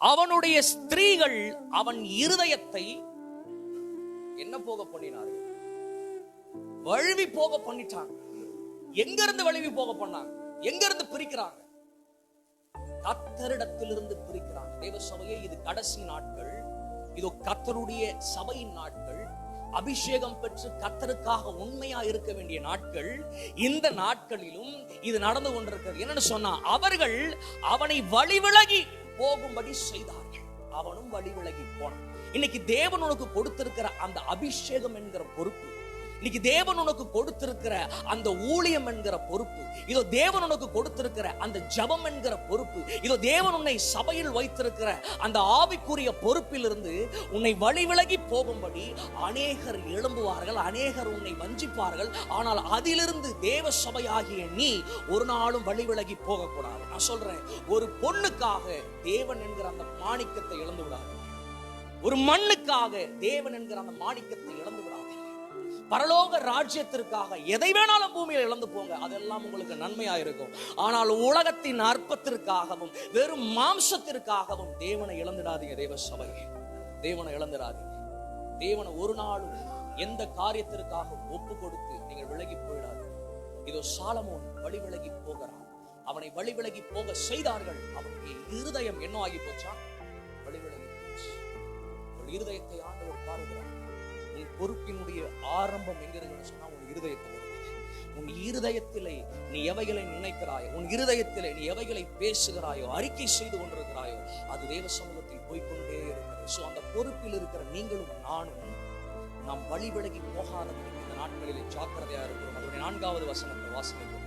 அவனுடைய ஸ்திரீகள் அவன் இருதயத்தை என்ன போக பண்ணினார்கள்? வழுவி போக பண்ணிட்டாங்க. எங்க இருந்து வழுவி போக பண்ணாங்க? எங்க இருந்து பிரிக்கிறாங்க? கத்தரிடத்திலிருந்து பிரிக்கிறாங்க. தேவ சபையை இது கடைசி நாட்கள். இதோ கத்தருடைய சபையின் நாட்கள். அபிஷேகம் பெற்று கத்தருக்காக உண்மையா இருக்க வேண்டிய நாட்கள். இந்த நாட்களிலும் இது நடந்து கொண்டிருக்கிறது. என்னன்னு சொன்னா அவர்கள் அவனை வழிவிலகி போகும்படி செய்தார்கள். அவனும் வழிவிலகி போனான். இன்னைக்கு தேவன் உனக்கு கொடுத்திருக்கிற அந்த அபிஷேகம் என்கிற பொறுப்பு இன்னைக்கு தேவன் உனக்கு கொடுத்திருக்கிற அந்த ஊழியம் என்கிற பொறுப்பு இதோ தேவன் உனக்கு கொடுத்திருக்கிற அந்த ஜபம் என்கிற பொறுப்பு இதோ தேவன் உன்னை சபையில் வைத்திருக்கிற அந்த ஆவிக்குரிய பொறுப்பிலிருந்து உன்னை வழி விலகி போகும்படி அநேகர் எழும்புவார்கள் அநேகர் உன்னை வஞ்சிப்பார்கள். ஆனால் அதிலிருந்து தேவ சபையாகிய நீ ஒரு நாளும் வழி விலகி போகக்கூடாது. நான் சொல்றேன் ஒரு பொண்ணுக்காக தேவன் என்கிற அந்த மாணிக்கத்தை இழந்து விடாது ஒரு மண்ணுக்காக தேவன் என்கிற அந்த மாணிக்கத்தை இழந்து விடாது பரலோக ராஜ்யத்திற்காக எதை வேணாலும் பூமியில் இழந்து போங்க. அதெல்லாம் உங்களுக்கு நன்மையா இருக்கும். ஆனால் உலகத்தின் அற்பத்திற்காகவும் வெறும் மாம்சத்திற்காகவும் தேவனை இழந்துடாதீங்க தேவ சபை தேவனை இழந்துடாதீங்க. தேவனை ஒரு நாளும் எந்த காரியத்திற்காக ஒப்பு கொடுத்து நீங்கள் விலகி போயிடாது இதோ சாலமோன் வழி விலகி போகிறான். அவனை வழி விலகி போக செய்தார்கள். அவனுடைய இருதயம் என்ன ஆகி போச்சா? வழி விலகி போச்சு. இருதயத்தை ஆண்டவர் பாருகிறார் பொறுப்பினுடைய ஆரம்பம் எங்க இருக்குன்னு சொன்னா உன் இருதயத்தில் உன் இருதயத்திலே நீ எவைகளை நினைக்கிறாயோ உன் இருதயத்திலே நீ எவைகளை பேசுகிறாயோ அறிக்கை செய்து கொண்டிருக்கிறாயோ அது தேவ சமூகத்தில் போய்கொண்டே இருக்கிறது ஸோ அந்த பொறுப்பில் இருக்கிற நீங்களும் நானும் நாம் வழி விலகி போகாதபடி இந்த நாட்களிலே ஜாக்கிரதையா இருக்கிறோம். அதனுடைய நான்காவது வசனத்தை வாசிக்கிறோம்